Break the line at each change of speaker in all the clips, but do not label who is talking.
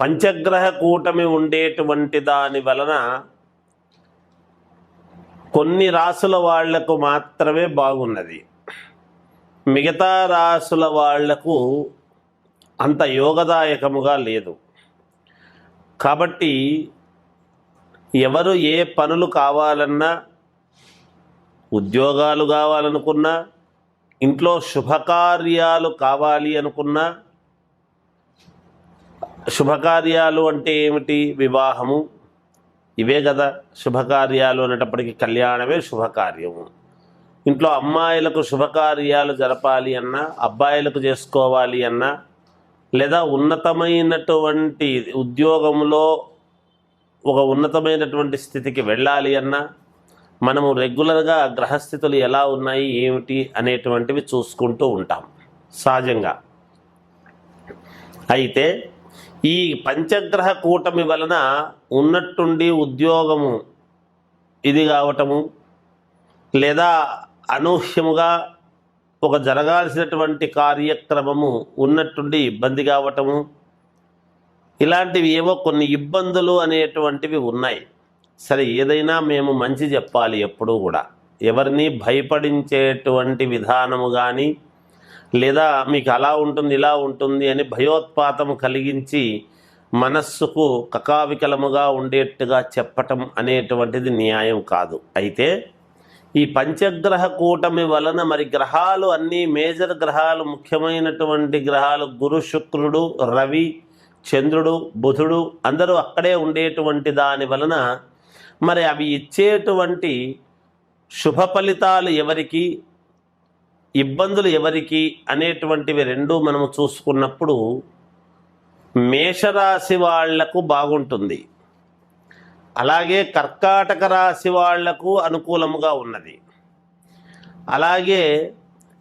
పంచగ్రహ కూటమి ఉండేటువంటి దాని వలన కొన్ని రాసుల వాళ్ళకు మాత్రమే బాగున్నది. మిగతా రాసుల వాళ్ళకు అంత యోగదాయకముగా లేదు. కాబట్టి ఎవరు ఏ పనులు కావాలన్నా ఉద్యోగాలు కావాలనుకున్నా ఇంట్లో శుభకార్యాలు కావాలి అనుకున్నా శుభకార్యాలు అంటే ఏమిటి? వివాహము. ఇవే కదా శుభకార్యాలు అనేటప్పటికీ కళ్యాణమే శుభకార్యము. ఇంట్లో అమ్మాయిలకు శుభకార్యాలు జరపాలి అన్నా అబ్బాయిలకు చేసుకోవాలి అన్నా లేదా ఉన్నతమైనటువంటి ఉద్యోగంలో ఒక ఉన్నతమైనటువంటి స్థితికి వెళ్ళాలి అన్నా మనము రెగ్యులర్గా గ్రహస్థితులు ఎలా ఉన్నాయి ఏమిటి అనేటువంటివి చూసుకుంటూ ఉంటాం. సహజంగా. అయితే ఈ పంచగ్రహ కూటమి వలన ఉన్నట్టుండి ఉద్యోగము ఇది కావటము లేదా అనూహ్యముగా ఒక జరగాల్సినటువంటి కార్యక్రమము ఉన్నట్టుండి ఇబ్బంది కావటము ఇలాంటివి ఏవో కొన్ని ఇబ్బందులు అనేటువంటివి ఉన్నాయి. సరే ఏదైనా మేము మంచి చెప్పాలి ఎప్పుడూ కూడా. ఎవరిని భయపడించేటువంటి విధానము కానీ లేదా మీకు అలా ఉంటుంది ఇలా ఉంటుంది అని భయోత్పాతం కలిగించి మనస్సుకు కకావికలముగా ఉండేట్టుగా చెప్పటం అనేటువంటిది న్యాయం కాదు. అయితే ఈ పంచగ్రహ కూటమి వలన మరి గ్రహాలు అన్నీ మేజర్ గ్రహాలు ముఖ్యమైనటువంటి గ్రహాలు గురు శుక్రుడు రవి చంద్రుడు బుధుడు అందరూ అక్కడే ఉండేటువంటి దాని వలన మరి అవి ఇచ్చేటువంటి శుభ ఫలితాలు ఎవరికి? ఇబ్బందులు ఎవరికి అనేటువంటివి రెండు మనము చూసుకున్నప్పుడు మేషరాశి వాళ్ళకు బాగుంటుంది. అలాగే కర్కాటక రాశి వాళ్ళకు అనుకూలముగా ఉన్నది. అలాగే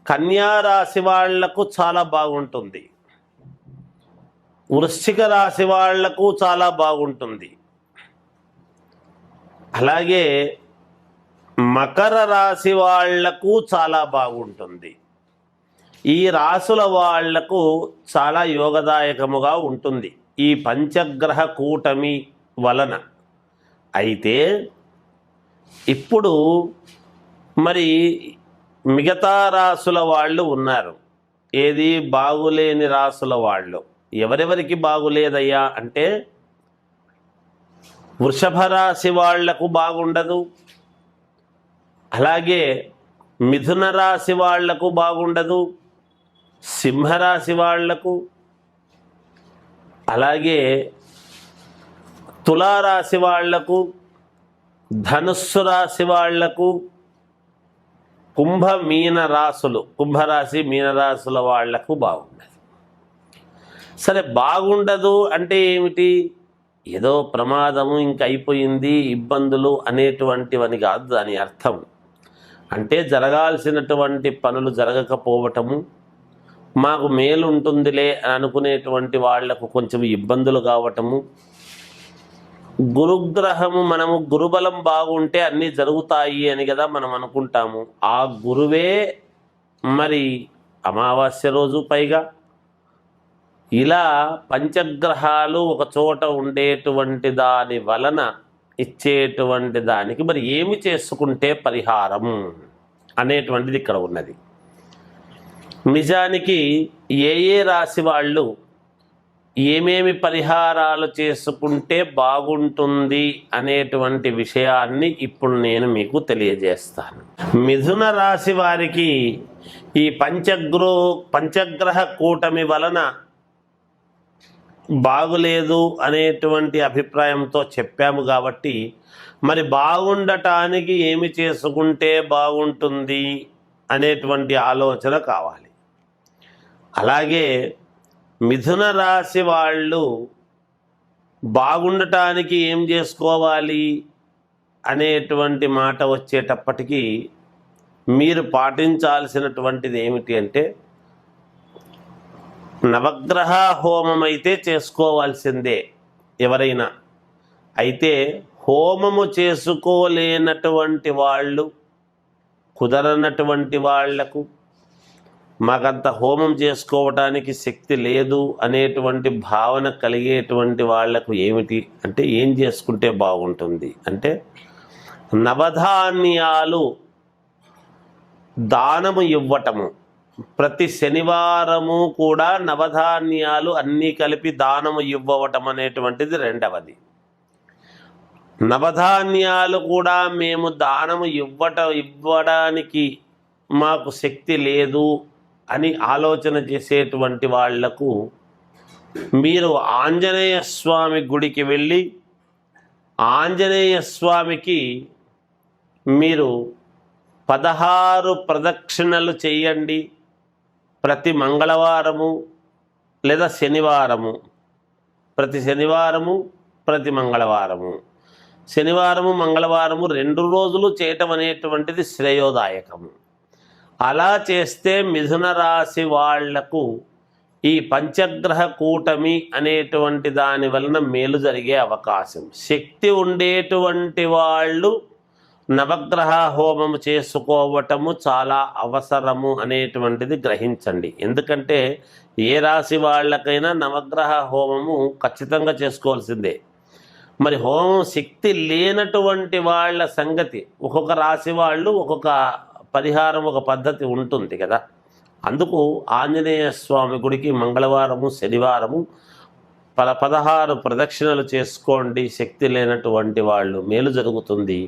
కన్యా రాశి వాళ్ళకు చాలా బాగుంటుంది. వృశ్చిక రాశి వాళ్ళకు చాలా బాగుంటుంది. అలాగే మకర రాశి వాళ్ళకు చాలా బాగుంటుంది. ఈ రాసుల వాళ్ళకు చాలా యోగదాయకముగా ఉంటుంది. ఈ పంచగ్రహ కూటమి వలన. అయితే ఇప్పుడు మరి మిగతా రాసుల వాళ్ళు ఉన్నారు. ఏది బాగులేని రాసుల వాళ్ళు? ఎవరెవరికి బాగులేదయ్యా? అంటే వృషభ రాశి వాళ్ళకు బాగుండదు. అలాగే మిథున రాశి వాళ్ళకు బాగుండదు సింహరాశి వాళ్ళకు అలాగే తులారాశి వాళ్ళకు ధనుస్సు రాశి వాళ్ళకు కుంభ మీన రాసులు కుంభరాశి మీనరాశుల వాళ్ళకు బాగుండదు. సరే బాగుండదు అంటే ఏమిటి? ఏదో ప్రమాదము ఇంక అయిపోయింది ఇబ్బందులు అనేటువంటివని కాదు దాని అర్థం. అంటే జరగాల్సినటువంటి పనులు జరగకపోవటము మాకు మేలు ఉంటుందిలే అని అనుకునేటువంటి వాళ్ళకు కొంచెం ఇబ్బందులు కావటము గురుగ్రహము మనము గురుబలం బాగుంటే అన్నీ జరుగుతాయి అని కదా మనం అనుకుంటాము. ఆ గురువే మరి అమావాస్య రోజు పైగా ఇలా పంచగ్రహాలు ఒక చోట ఉండేటువంటి దాని వలన ఇచ్చేటువంటి దానికి మరి ఏమి చేసుకుంటే పరిహారం అనేటువంటిది ఇక్కడ ఉన్నది. నిజానికి ఏ ఏ రాశి వాళ్ళు ఏమేమి పరిహారాలు చేసుకుంటే బాగుంటుంది అనేటువంటి విషయాన్ని ఇప్పుడు నేను మీకు తెలియజేస్తాను. మిథున రాశి వారికి ఈ పంచగ్రో పంచగ్రహ కూటమి వలన బాగులేదు అనేటువంటి అభిప్రాయంతో చెప్పాము కాబట్టి మరి బాగుండటానికి ఏమి చేసుకుంటే బాగుంటుంది అనేటువంటి ఆలోచన కావాలి. అలాగే మిథున రాశి వాళ్ళు బాగుండటానికి ఏం చేసుకోవాలి అనేటువంటి మాట వచ్చేటప్పటికీ మీరు పాటించాల్సినటువంటిది ఏమిటి అంటే నవగ్రహ హోమం అయితే చేసుకోవాల్సిందే ఎవరైనా. అయితే హోమము చేసుకోలేనటువంటి వాళ్ళు కుదరనటువంటి వాళ్ళకు మాకంత హోమం చేసుకోవటానికి శక్తి లేదు అనేటువంటి భావన కలిగేటువంటి వాళ్ళకు ఏమిటి అంటే ఏం చేసుకుంటే బాగుంటుంది? అంటే నవధాన్యాలు దానము ఇవ్వటము. ప్రతి శనివారము కూడా నవధాన్యాలు అన్నీ కలిపి దానము ఇవ్వవటం అనేటువంటిది రెండవది. నవధాన్యాలు కూడా మేము దానము ఇవ్వట ఇవ్వడానికి మాకు శక్తి లేదు అని ఆలోచన చేసేటువంటి వాళ్ళకు మీరు ఆంజనేయ స్వామి గుడికి వెళ్ళి ఆంజనేయ స్వామికి మీరు పదహారు ప్రదక్షిణలు చేయండి. ప్రతి మంగళవారము లేదా శనివారము. ప్రతి శనివారము ప్రతి మంగళవారము. శనివారము మంగళవారము రెండు రోజులు చేయటం అనేటువంటిది శ్రేయోదాయకము. అలా చేస్తే మిథున రాశి వాళ్ళకు ఈ పంచగ్రహ కూటమి అనేటువంటి దాని వలన మేలు జరిగే అవకాశం. శక్తి ఉండేటువంటి వాళ్ళు నవగ్రహ హోమము చేసుకోవటము చాలా అవసరము అనేటువంటిది గ్రహించండి. ఎందుకంటే ఏ రాశి వాళ్ళకైనా నవగ్రహ హోమము ఖచ్చితంగా చేసుకోవాల్సిందే. మరి హోమం శక్తి లేనటువంటి వాళ్ళ సంగతి ఒక్కొక్క రాశి వాళ్ళు ఒక్కొక్క పరిహారం ఒక పద్ధతి ఉంటుంది కదా. అందుకు ఆంజనేయ స్వామి గుడికి మంగళవారము శనివారము పద పదహారు ప్రదక్షిణలు చేసుకోండి. శక్తి లేనటువంటి వాళ్ళు మేలు జరుగుతుంది.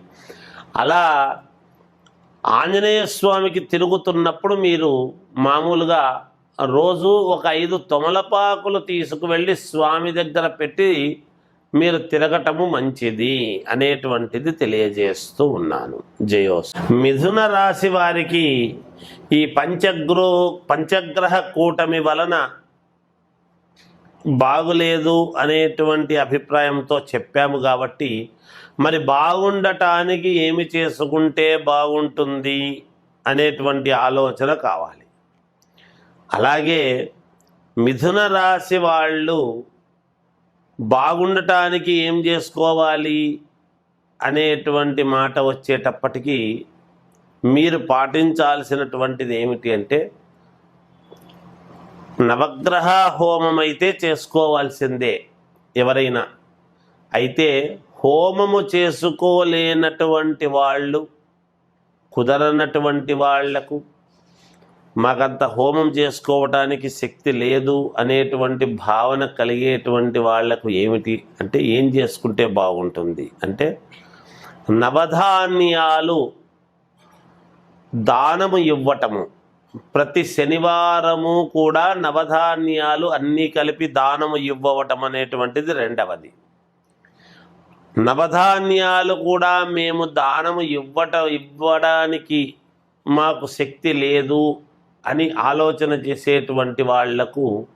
అలా ఆంజనేయ స్వామికి తిరుగుతున్నప్పుడు మీరు మామూలుగా రోజు ఒక ఐదు తొమలపాకులు తీసుకువెళ్ళి స్వామి దగ్గర పెట్టి మీరు తిరగటము మంచిది అనేటువంటిది తెలియజేస్తూ ఉన్నాను. జయోస్ మిథున రాశి వారికి ఈ పంచగ్రో పంచగ్రహ కూటమి వలన బాగులేదు అనేటువంటి అభిప్రాయంతో చెప్పాము కాబట్టి మరి బాగుండటానికి ఏమి చేసుకుంటే బాగుంటుంది అనేటువంటి ఆలోచన కావాలి. అలాగే మిథున రాశి వాళ్ళు బాగుండటానికి ఏం చేసుకోవాలి అనేటువంటి మాట వచ్చేటప్పటికీ మీరు పాటించాల్సినటువంటిది ఏమిటి అంటే నవగ్రహ హోమం అయితే చేసుకోవాల్సిందే ఎవరైనా. అయితే హోమము చేసుకోలేనటువంటి వాళ్ళు కుదరనటువంటి వాళ్ళకు మాకంత హోమం చేసుకోవటానికి శక్తి లేదు అనేటువంటి భావన కలిగేటువంటి వాళ్ళకు ఏమిటి? అంటే ఏం చేసుకుంటే బాగుంటుంది? అంటే నవధాన్యాలు దానము ఇవ్వటము. ప్రతి శనివారము కూడా నవధాన్యాలు అన్నీ కలిపి దానము ఇవ్వటం అనేటువంటిది రెండవది. నవధాన్యాలు కూడా మేము దానము ఇవ్వట ఇవ్వడానికి మాకు శక్తి లేదు అని ఆలోచన చేసేటువంటి వాళ్ళకు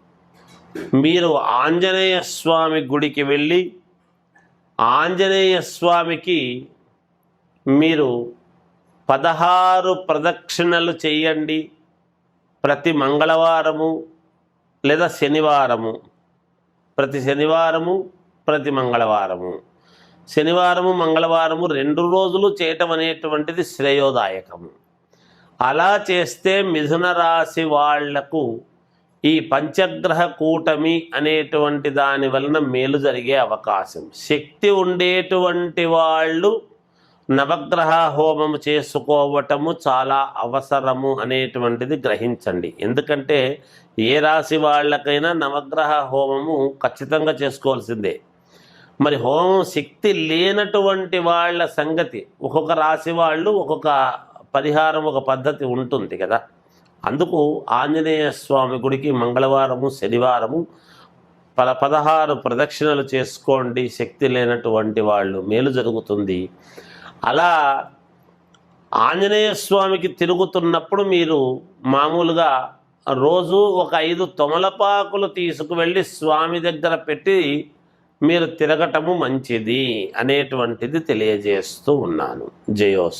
మీరు ఆంజనేయ స్వామి గుడికి వెళ్ళి ఆంజనేయ స్వామికి మీరు పదహారు ప్రదక్షిణలు చేయండి. ప్రతి మంగళవారము లేదా శనివారము. ప్రతి శనివారము ప్రతి మంగళవారము. శనివారము మంగళవారము రెండు రోజులు చేయటం అనేటువంటిది శ్రేయోదాయకము. అలా చేస్తే మిథున రాశి వాళ్ళకు ఈ పంచగ్రహ కూటమి అనేటువంటి దాని వలన మేలు జరిగే అవకాశం. శక్తి ఉండేటువంటి వాళ్ళు నవగ్రహ హోమము చేసుకోవటము చాలా అవసరము అనేటువంటిది గ్రహించండి. ఎందుకంటే ఏ రాశి వాళ్ళకైనా నవగ్రహ హోమము ఖచ్చితంగా చేసుకోవాల్సిందే. మరి హోమం శక్తి లేనటువంటి వాళ్ళ సంగతి. ఒక్కొక్క రాశి వాళ్ళు ఒక్కొక్క పరిహారం ఒక పద్ధతి ఉంటుంది కదా. అందుకు ఆంజనేయ స్వామి గుడికి మంగళవారము శనివారము పల పదహారు ప్రదక్షిణలు చేసుకోండి. శక్తి లేనటువంటి వాళ్ళు మేలు జరుగుతుంది. అలా ఆంజనేయ స్వామికి తిరుగుతున్నప్పుడు మీరు మామూలుగా రోజు ఒక ఐదు తొమలపాకులు తీసుకువెళ్ళి స్వామి దగ్గర పెట్టి మీరు తిరగటము మంచిది అనేటువంటిది తెలియజేస్తూ ఉన్నాను. జయోస్